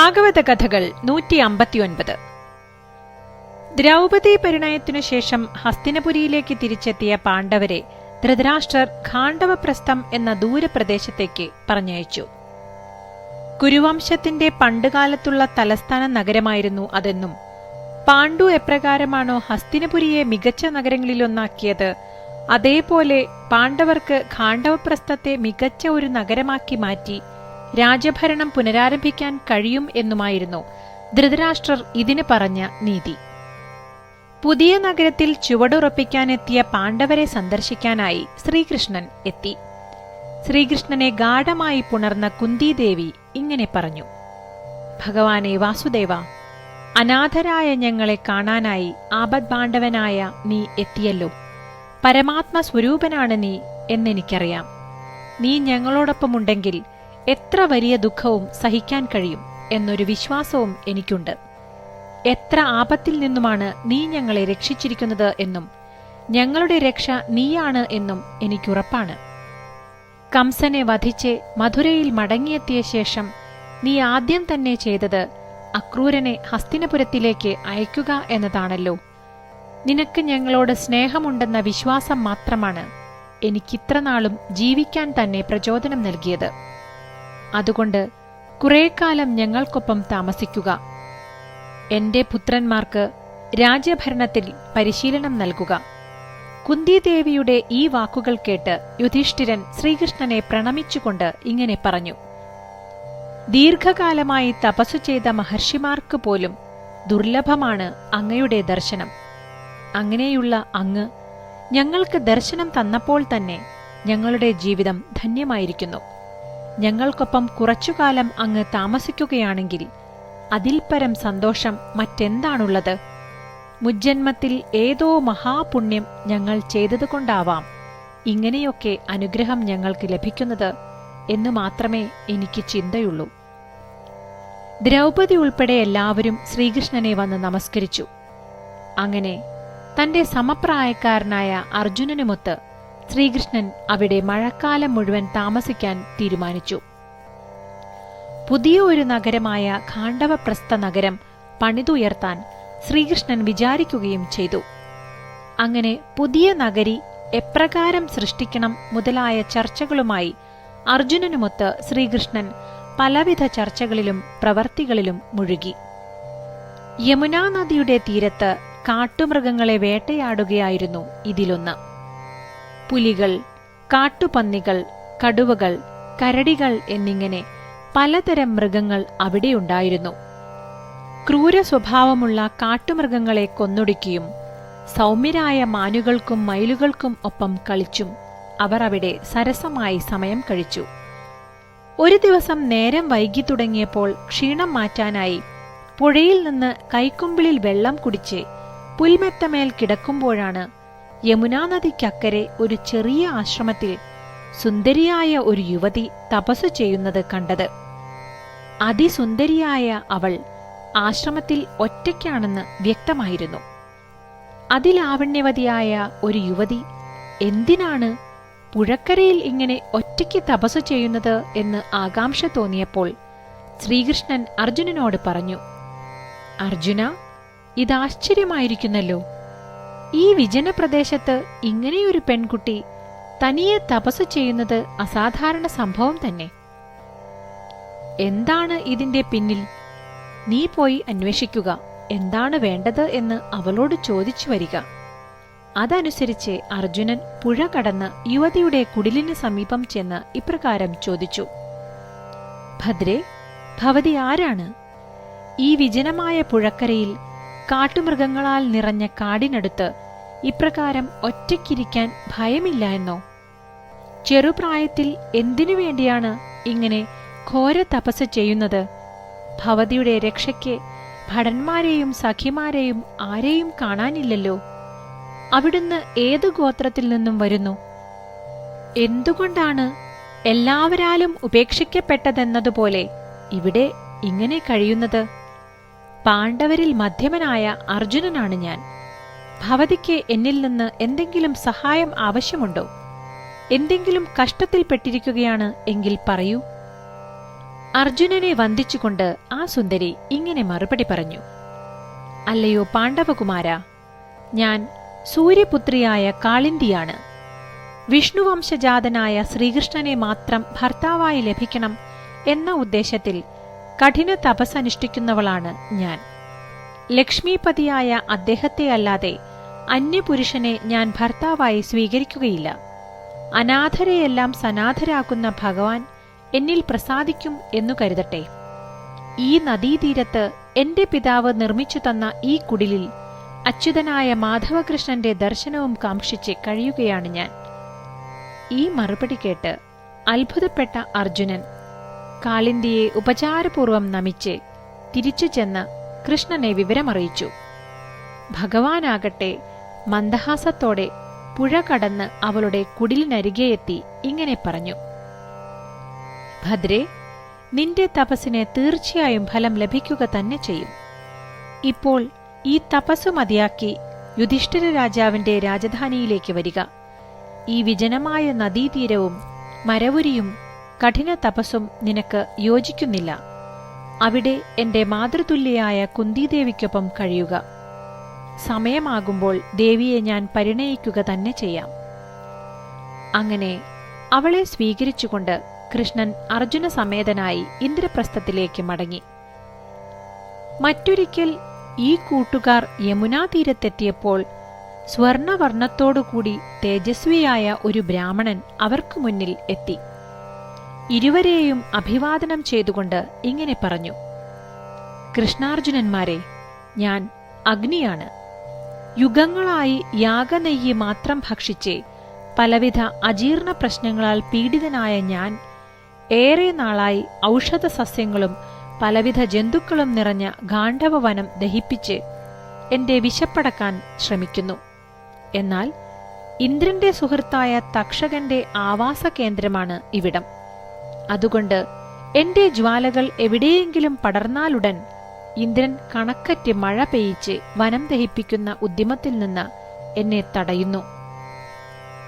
ഭാഗവത കഥകൾ നൂറ്റി അമ്പത്തിയൊൻപത് ദ്രൗപദി പരിണയത്തിനു ശേഷം ഹസ്തിനപുരിയിലേക്ക് തിരിച്ചെത്തിയ പാണ്ഡവരെ ധൃതരാഷ്ട്രർ ഖാണ്ഡവപ്രസ്ഥം എന്ന ദൂരപ്രദേശത്തേക്ക് പറഞ്ഞയച്ചു. കുരുവംശത്തിന്റെ പണ്ടുകാലത്തുള്ള തലസ്ഥാന നഗരമായിരുന്നു അതെന്നും പാണ്ഡു എപ്രകാരമാണോ ഹസ്തിനപുരിയെ മികച്ച നഗരങ്ങളിലൊന്നാക്കിയത് അതേപോലെ പാണ്ഡവർക്ക് ഖാണ്ഡവപ്രസ്ഥത്തെ മികച്ച ഒരു നഗരമാക്കി മാറ്റി രാജഭരണം പുനരാരംഭിക്കാൻ കഴിയും എന്നുമായിരുന്നു ധൃതരാഷ്ട്രർ ഇതിന് പറഞ്ഞ നീതി. പുതിയ നഗരത്തിൽ ചുവടുറപ്പിക്കാനെത്തിയ പാണ്ഡവരെ സന്ദർശിക്കാനായി ശ്രീകൃഷ്ണൻ എത്തി. ശ്രീകൃഷ്ണനെ ഗാഠമായി പുണർന്ന കുന്തിദേവി ഇങ്ങനെ പറഞ്ഞു. ഭഗവാനെ വാസുദേവ അനാഥരായ ഞങ്ങളെ കാണാനായി ആപദ്ബാണ്ഡവനായ നീ എത്തിയല്ലോ. പരമാത്മ സ്വരൂപനാണ് നീ എന്നെനിക്കറിയാം. നീ ഞങ്ങളോടൊപ്പമുണ്ടെങ്കിൽ എത്ര വലിയ ദുഃഖവും സഹിക്കാൻ കഴിയും എന്നൊരു വിശ്വാസവും എനിക്കുണ്ട്. എത്ര ആപത്തിൽ നിന്നുമാണ് നീ ഞങ്ങളെ രക്ഷിച്ചിരിക്കുന്നത് എന്നും ഞങ്ങളുടെ രക്ഷ നീയാണ് എന്നും എനിക്കുറപ്പാണ്. കംസനെ വധിച്ച് മധുരയിൽ മടങ്ങിയെത്തിയ ശേഷം നീ ആദ്യം തന്നെ ചെയ്തത് അക്രൂരനെ ഹസ്തിനപുരത്തിലേക്ക് അയക്കുക എന്നതാണല്ലോ. നിനക്ക് ഞങ്ങളോട് സ്നേഹമുണ്ടെന്ന വിശ്വാസം മാത്രമാണ് എനിക്കിത്ര നാളും ജീവിക്കാൻ തന്നെ പ്രചോദനം നൽകിയത്. അതുകൊണ്ട് കുറേക്കാലം കാലം ഞങ്ങൾക്കൊപ്പം താമസിക്കുക. എന്റെ പുത്രന്മാർക്ക് രാജ്യഭരണത്തിൽ പരിശീലനം നൽകുക. കുന്തിദേവിയുടെ ഈ വാക്കുകൾ കേട്ട് യുധിഷ്ഠിരൻ ശ്രീകൃഷ്ണനെ പ്രണമിച്ചുകൊണ്ട് ഇങ്ങനെ പറഞ്ഞു. ദീർഘകാലമായി തപസ്സു ചെയ്ത മഹർഷിമാർക്ക് പോലും ദുർലഭമാണ് അങ്ങയുടെ ദർശനം. അങ്ങനെയുള്ള അങ്ങ് ഞങ്ങൾക്ക് ദർശനം തന്നപ്പോൾ തന്നെ ഞങ്ങളുടെ ജീവിതം ധന്യമായിരിക്കുന്നു. ഞങ്ങൾക്കൊപ്പം കുറച്ചുകാലം അങ്ങ് താമസിക്കുകയാണെങ്കിൽ അതിൽ പരം സന്തോഷം മറ്റെന്താണുള്ളത്? മുജ്ജന്മത്തിൽ ഏതോ മഹാപുണ്യം ഞങ്ങൾ ചെയ്തതുകൊണ്ടാവാം ഇങ്ങനെയൊക്കെ അനുഗ്രഹം ഞങ്ങൾക്ക് ലഭിക്കുന്നത് എന്ന് മാത്രമേ എനിക്ക് ചിന്തയുള്ളൂ. ദ്രൗപദി ഉൾപ്പെടെ എല്ലാവരും ശ്രീകൃഷ്ണനെ വന്ന് നമസ്കരിച്ചു. അങ്ങനെ തന്റെ സമപ്രായക്കാരനായ അർജുനനുമൊത്ത് ശ്രീകൃഷ്ണൻ അവിടെ മഴക്കാലം മുഴുവൻ താമസിക്കാൻ തീരുമാനിച്ചു. പുതിയ ഒരു നഗരമായ ഖാണ്ഡവപ്രസ്ഥ നഗരം പണിതുയർത്താൻ ശ്രീകൃഷ്ണൻ വിചാരിക്കുകയും ചെയ്തു. അങ്ങനെ പുതിയ നഗരി എപ്രകാരം സൃഷ്ടിക്കണം മുതലായ ചർച്ചകളുമായി അർജുനനുമൊത്ത് ശ്രീകൃഷ്ണൻ പലവിധ ചർച്ചകളിലും പ്രവർത്തികളിലും മുഴുകി. യമുനാ നദിയുടെ തീരത്ത് കാട്ടുമൃഗങ്ങളെ വേട്ടയാടുകയായിരുന്നു ഇതിലൊന്ന്. പുലികൾ കാട്ടുപന്നികൾ കടുവകൾ കരടികൾ എന്നിങ്ങനെ പലതരം മൃഗങ്ങൾ അവിടെയുണ്ടായിരുന്നു ക്രൂര സ്വഭാവമുള്ള കാട്ടുമൃഗങ്ങളെ കൊന്നൊടുക്കിയും സൗമ്യരായ മാനുകൾക്കും മയിലുകൾക്കും ഒപ്പം കളിച്ചും അവർ അവിടെ സരസമായി സമയം കഴിച്ചു. ഒരു ദിവസം നേരം വൈകി തുടങ്ങിയപ്പോൾ ക്ഷീണം മാറ്റാനായി പുഴയിൽ നിന്ന് കൈക്കുമ്പിളിൽ വെള്ളം കുടിച്ച് പുൽമെത്തമേൽ കിടക്കുമ്പോഴാണ് യമുനാ നദിക്കക്കരെ ഒരു ചെറിയ ആശ്രമത്തിൽ സുന്ദരിയായ ഒരു യുവതി തപസ്സു ചെയ്യുന്നത് കണ്ടത്. അതിസുന്ദരിയായ അവൾ ആശ്രമത്തിൽ ഒറ്റയ്ക്കാണെന്ന് വ്യക്തമായിരുന്നു. അതിലാവണ്യവതിയായ ഒരു യുവതി എന്തിനാണ് പുഴക്കരയിൽ ഇങ്ങനെ ഒറ്റയ്ക്ക് തപസ് ചെയ്യുന്നത് എന്ന് ആകാംക്ഷ തോന്നിയപ്പോൾ ശ്രീകൃഷ്ണൻ അർജുനനോട് പറഞ്ഞു അർജുന ഇതാശ്ചര്യമായിരിക്കുന്നല്ലോ. ഈ വിജനപ്രദേശത്ത് ഇങ്ങനെയൊരു പെൺകുട്ടി തനിയെ തപസ് ചെയ്യുന്നത് അസാധാരണ സംഭവം തന്നെ. എന്താണ് ഇതിന്റെ പിന്നിൽ? നീ പോയി അന്വേഷിക്കുക. എന്താണ് വേണ്ടത് എന്ന് അവളോട് ചോദിച്ചു വരിക. അതനുസരിച്ച് അർജുനൻ പുഴ കടന്ന് യുവതിയുടെ കുടിലിന് സമീപം ചെന്ന് ഇപ്രകാരം ചോദിച്ചു. ഭദ്രേ ഭവതി ആരാണ്? ഈ വിജനമായ പുഴക്കരയിൽ കാട്ടുമൃഗങ്ങളാൽ നിറഞ്ഞ കാടിനടുത്ത് ഇപ്രകാരം ഒറ്റയ്ക്കിരിക്കാൻ ഭയമില്ല എന്നോ? ചെറുപ്രായത്തിൽ എന്തിനു വേണ്ടിയാണ് ഇങ്ങനെ ഘോര തപസ് ചെയ്യുന്നത്? ഭവതിയുടെ രക്ഷയ്ക്ക് ഭടന്മാരെയും സഖിമാരെയും ആരെയും കാണാനില്ലല്ലോ. അവിടുന്ന് ഏതു ഗോത്രത്തിൽ നിന്നും വരുന്നു? എന്തുകൊണ്ടാണ് എല്ലാവരാലും ഉപേക്ഷിക്കപ്പെട്ടതെന്നതുപോലെ ഇവിടെ ഇങ്ങനെ കഴിയുന്നത്? പാണ്ഡവരിൽ മധ്യമനായ അർജുനനാണ് ഞാൻ. ഭവതിക്ക് എന്നിൽ നിന്ന് എന്തെങ്കിലും സഹായം ആവശ്യമുണ്ടോ? എന്തെങ്കിലും കഷ്ടത്തിൽപ്പെട്ടിരിക്കുകയാണ് എങ്കിൽ പറയൂ. അർജുനനെ വന്ദിച്ചുകൊണ്ട് ആ സുന്ദരി ഇങ്ങനെ മറുപടി പറഞ്ഞു. അല്ലയോ പാണ്ഡവകുമാര ഞാൻ സൂര്യപുത്രിയായ കാളിന്തിയാണ്. വിഷ്ണുവംശജാതനായ ശ്രീകൃഷ്ണനെ മാത്രം ഭർത്താവായി ലഭിക്കണം എന്ന ഉദ്ദേശത്തിൽ കഠിന തപസ്സനുഷ്ഠിക്കുന്നവളാണ് ഞാൻ. ലക്ഷ്മിപതിയായ അദ്ദേഹത്തെ അല്ലാതെ അന്യപുരുഷനെ ഞാൻ ഭർത്താവായി സ്വീകരിക്കുകയില്ല. അനാഥരെയെല്ലാം സനാഥരാക്കുന്ന ഭഗവാൻ എന്നിൽ പ്രസാദിക്കും എന്നു കരുതട്ടെ. ഈ നദീതീരത്ത് എന്റെ പിതാവ് നിർമ്മിച്ചു തന്ന ഈ കുടിലിൽ അച്യുതനായ മാധവകൃഷ്ണന്റെ ദർശനവും കാംക്ഷിച്ച് കഴിയുകയാണ് ഞാൻ. ഈ മറുപടി കേട്ട് അത്ഭുതപ്പെട്ട അർജുനൻ കാളിന്തിയെ ഉപചാരപൂർവം നമിച്ച് തിരിച്ചു ചെന്ന് കൃഷ്ണനെ വിവരമറിയിച്ചു. ഭഗവാനാകട്ടെ മന്ദഹാസത്തോടെ പുഴ കടന്ന് അവളുടെ കുടിലിനരികെയെത്തി ഇങ്ങനെ പറഞ്ഞു. ഭദ്രേ നിന്റെ തപസ്സിന് തീർച്ചയായും ഫലം ലഭിക്കുക തന്നെ ചെയ്യും. ഇപ്പോൾ ഈ തപസ്സു മതിയാക്കി യുധിഷ്ഠിര രാജാവിന്റെ രാജധാനിയിലേക്ക് വരിക. ഈ വിജനമായ നദീതീരവും മരവുരിയും കഠിന തപസ്സും നിനക്ക് യോജിക്കുന്നില്ല. അവിടെ എന്റെ മാതൃതുല്യയായ കുന്തിദേവിക്കൊപ്പം കഴിയുക. സമയമാകുമ്പോൾ ദേവിയെ ഞാൻ പരിണയിക്കുക തന്നെ ചെയ്യാം. അങ്ങനെ അവളെ സ്വീകരിച്ചുകൊണ്ട് കൃഷ്ണൻ അർജുന സമേതനായി ഇന്ദ്രപ്രസ്ഥത്തിലേക്ക് മടങ്ങി. മറ്റൊരിക്കൽ ഈ കൂട്ടുകാർ യമുനാ തീരത്തെത്തിയപ്പോൾ സ്വർണവർണത്തോടുകൂടി തേജസ്വിയായ ഒരു ബ്രാഹ്മണൻ അവർക്കു മുന്നിൽ എത്തി. ഇരുവരെയും അഭിവാദനം ചെയ്തുകൊണ്ട് ഇങ്ങനെ പറഞ്ഞു. കൃഷ്ണാർജുനന്മാരെ ഞാൻ അഗ്നിയാണ്. യുഗങ്ങളായി യാഗനെയ്യ് മാത്രം ഭക്ഷിച്ച് പലവിധ അജീർണ പ്രശ്നങ്ങളാൽ പീഡിതനായ ഞാൻ ഏറെ നാളായി ഔഷധ സസ്യങ്ങളും പലവിധ ജന്തുക്കളും നിറഞ്ഞ ഗാണ്ഡവവനം ദഹിപ്പിച്ച് എന്റെ വിശപ്പടക്കാൻ ശ്രമിക്കുന്നു. എന്നാൽ ഇന്ദ്രന്റെ സുഹൃത്തായ തക്ഷകന്റെ ആവാസ കേന്ദ്രമാണ് ഇവിടം. അതുകൊണ്ട് എന്റെ ജ്വാലകൾ എവിടെയെങ്കിലും പടർന്നാലുടൻ ഇന്ദ്രൻ കണക്കറ്റ് മഴ പെയ്യിച്ച് വനം ദഹിപ്പിക്കുന്ന ഉദ്യമത്തിൽ നിന്ന് എന്നെ തടയുന്നു.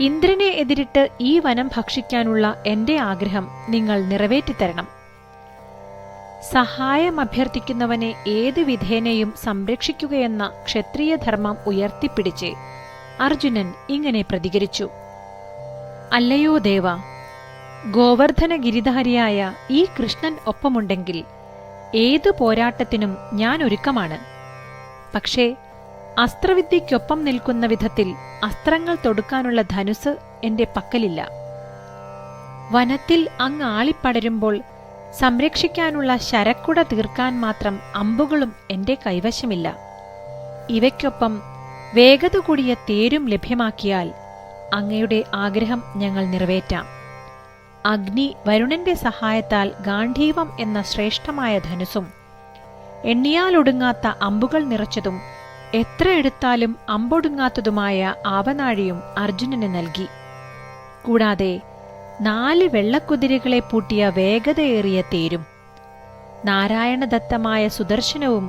ഇന്ദ്രനെ എതിരിട്ട് ഈ വനം ഭക്ഷിക്കാനുള്ള എന്റെ ആഗ്രഹം നിങ്ങൾ നിറവേറ്റിത്തരണം. സഹായം അഭ്യർത്ഥിക്കുന്നവനെ ഏത് വിധേനയും സംരക്ഷിക്കുകയെന്ന ക്ഷത്രിയധർമ്മം ഉയർത്തിപ്പിടിച്ച് അർജുനൻ ഇങ്ങനെ പ്രതികരിച്ചു. അല്ലയോ ദേവ ഗോവർദ്ധന ഗിരിധാരിയായ ഈ കൃഷ്ണൻ ഒപ്പമുണ്ടെങ്കിൽ ഏതു പോരാട്ടത്തിനും ഞാൻ ഒരുക്കമാണ്. പക്ഷേ അസ്ത്രവിദ്യയ്ക്കൊപ്പം നിൽക്കുന്ന വിധത്തിൽ അസ്ത്രങ്ങൾ തൊടുക്കാനുള്ള ധനുസ് എന്റെ പക്കലില്ല. വനത്തിൽ അങ്ങ് ആളിപ്പടരുമ്പോൾ സംരക്ഷിക്കാനുള്ള ശരക്കുട തീർക്കാൻ മാത്രം അമ്പുകളും എന്റെ കൈവശമില്ല. ഇവയ്ക്കൊപ്പം വേഗത കൂടിയ തേരും ലഭ്യമാക്കിയാൽ അങ്ങയുടെ ആഗ്രഹം ഞങ്ങൾ നിറവേറ്റാം. അഗ്നി വരുണന്റെ സഹായത്താൽ ഗാന്ധീവം എന്ന ശ്രേഷ്ഠമായ ധനുസും എണ്ണിയാലൊടുങ്ങാത്ത അമ്പുകൾ നിറച്ചതും എത്ര എടുത്താലും അമ്പൊടുങ്ങാത്തതുമായ ആവനാഴിയും അർജുനന് നൽകി. കൂടാതെ നാല് വെള്ളക്കുതിരകളെ പൂട്ടിയ വേഗതയേറിയ തേരും നാരായണദത്തമായ സുദർശനവും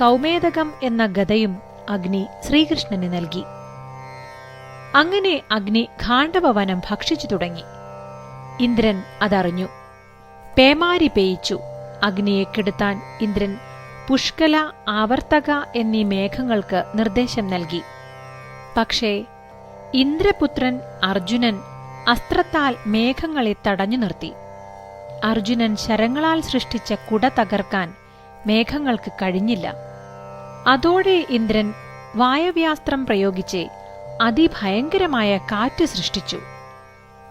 കൗമേദകം എന്ന ഗതയും അഗ്നി ശ്രീകൃഷ്ണന് നൽകി. അങ്ങനെ അഗ്നി ഖാണ്ഡവവനം ഭക്ഷിച്ചു തുടങ്ങി. ഇന്ദ്രൻ അതറിഞ്ഞു. പേമാരി പേയിച്ചു. അഗ്നിയെ കെടുത്താൻ ഇന്ദ്രൻ പുഷ്കല ആവർത്തക എന്നീ മേഘങ്ങൾക്ക് നിർദ്ദേശം നൽകി. പക്ഷേ ഇന്ദ്രപുത്രൻ അർജുനൻ അസ്ത്രത്താൽ മേഘങ്ങളെ തടഞ്ഞു നിർത്തി. അർജുനൻ ശരങ്ങളാൽ സൃഷ്ടിച്ച കുട തകർക്കാൻ മേഘങ്ങൾക്ക് കഴിഞ്ഞില്ല. അതോടെ ഇന്ദ്രൻ വായവ്യാസ്ത്രം പ്രയോഗിച്ച് അതിഭയങ്കരമായ കാറ്റ് സൃഷ്ടിച്ചു.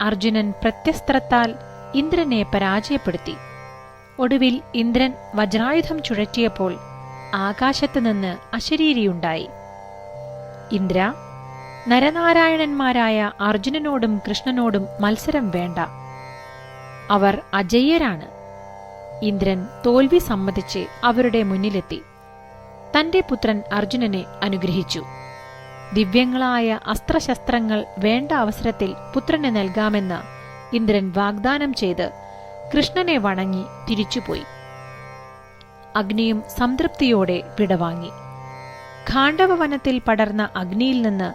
അർജുനൻ പ്രത്യസ്ത്രത്താൽ ഇന്ദ്രനെ പരാജയപ്പെടുത്തി. ഒടുവിൽ ഇന്ദ്രൻ വജ്രായുധം ചുഴറ്റിയപ്പോൾ ആകാശത്ത് നിന്ന് അശരീരിയുണ്ടായി. ഇന്ദ്ര നരനാരായണന്മാരായ അർജുനനോടും കൃഷ്ണനോടും മത്സരം വേണ്ട. അവർ അജയ്യരാണ്. ഇന്ദ്രൻ തോൽവി സമ്മതിച്ച് അവരുടെ മുന്നിലെത്തി. തന്റെ പുത്രൻ അർജുനനെ അനുഗ്രഹിച്ചു. ദിവ്യങ്ങളായ അസ്ത്രശസ്ത്രങ്ങൾ വേണ്ട അവസരത്തിൽ പുത്രന് നൽകാമെന്ന് ഇന്ദ്രൻ വാഗ്ദാനം ചെയ്ത് കൃഷ്ണനെ വണങ്ങി തിരിച്ചുപോയി. അഗ്നിയും സംതൃപ്തിയോടെ വിടവാങ്ങി. ഖാണ്ഡവവനത്തിൽ പടർന്ന അഗ്നിയിൽ നിന്ന്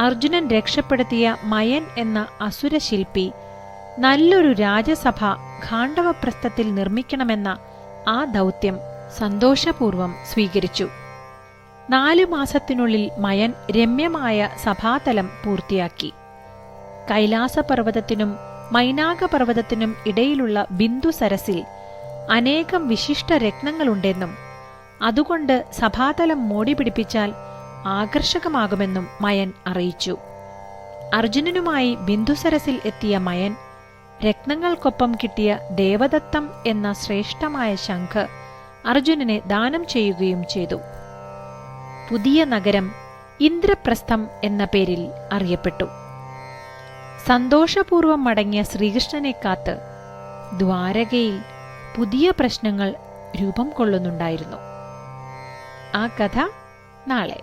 അർജുനൻ രക്ഷപ്പെടുത്തിയ മയൻ എന്ന അസുരശില്പി നല്ലൊരു രാജസഭ ഖാണ്ഡവപ്രസ്ഥത്തിൽ നിർമ്മിക്കണമെന്ന ആ ദൗത്യം സന്തോഷപൂർവം സ്വീകരിച്ചു. നാലു മാസത്തിനുള്ളിൽ മയൻ രമ്യമായ സഭാതലം പൂർത്തിയാക്കി. കൈലാസപർവതത്തിനും മൈനാകപർവതത്തിനും ഇടയിലുള്ള ബിന്ദു സരസിൽ അനേകം വിശിഷ്ട രത്നങ്ങളുണ്ടെന്നും അതുകൊണ്ട് സഭാതലം മോടി പിടിപ്പിച്ചാൽ ആകർഷകമാകുമെന്നും മയൻ അറിയിച്ചു. അർജുനനുമായി ബിന്ദുസരസിൽ എത്തിയ മയൻ രത്നങ്ങൾക്കൊപ്പം കിട്ടിയ ദേവദത്തം എന്ന ശ്രേഷ്ഠമായ ശംഖ് അർജുനനെ ദാനം ചെയ്യുകയും ചെയ്തു. പുതിയ നഗരം ഇന്ദ്രപ്രസ്ഥം എന്ന പേരിൽ അറിയപ്പെട്ടു. സന്തോഷപൂർവം മടങ്ങിയ ശ്രീകൃഷ്ണനെ കാത്ത് ദ്വാരകയിൽ പുതിയ പ്രശ്നങ്ങൾ രൂപം കൊള്ളുന്നുണ്ടായിരുന്നു. ആ കഥ നാളെ.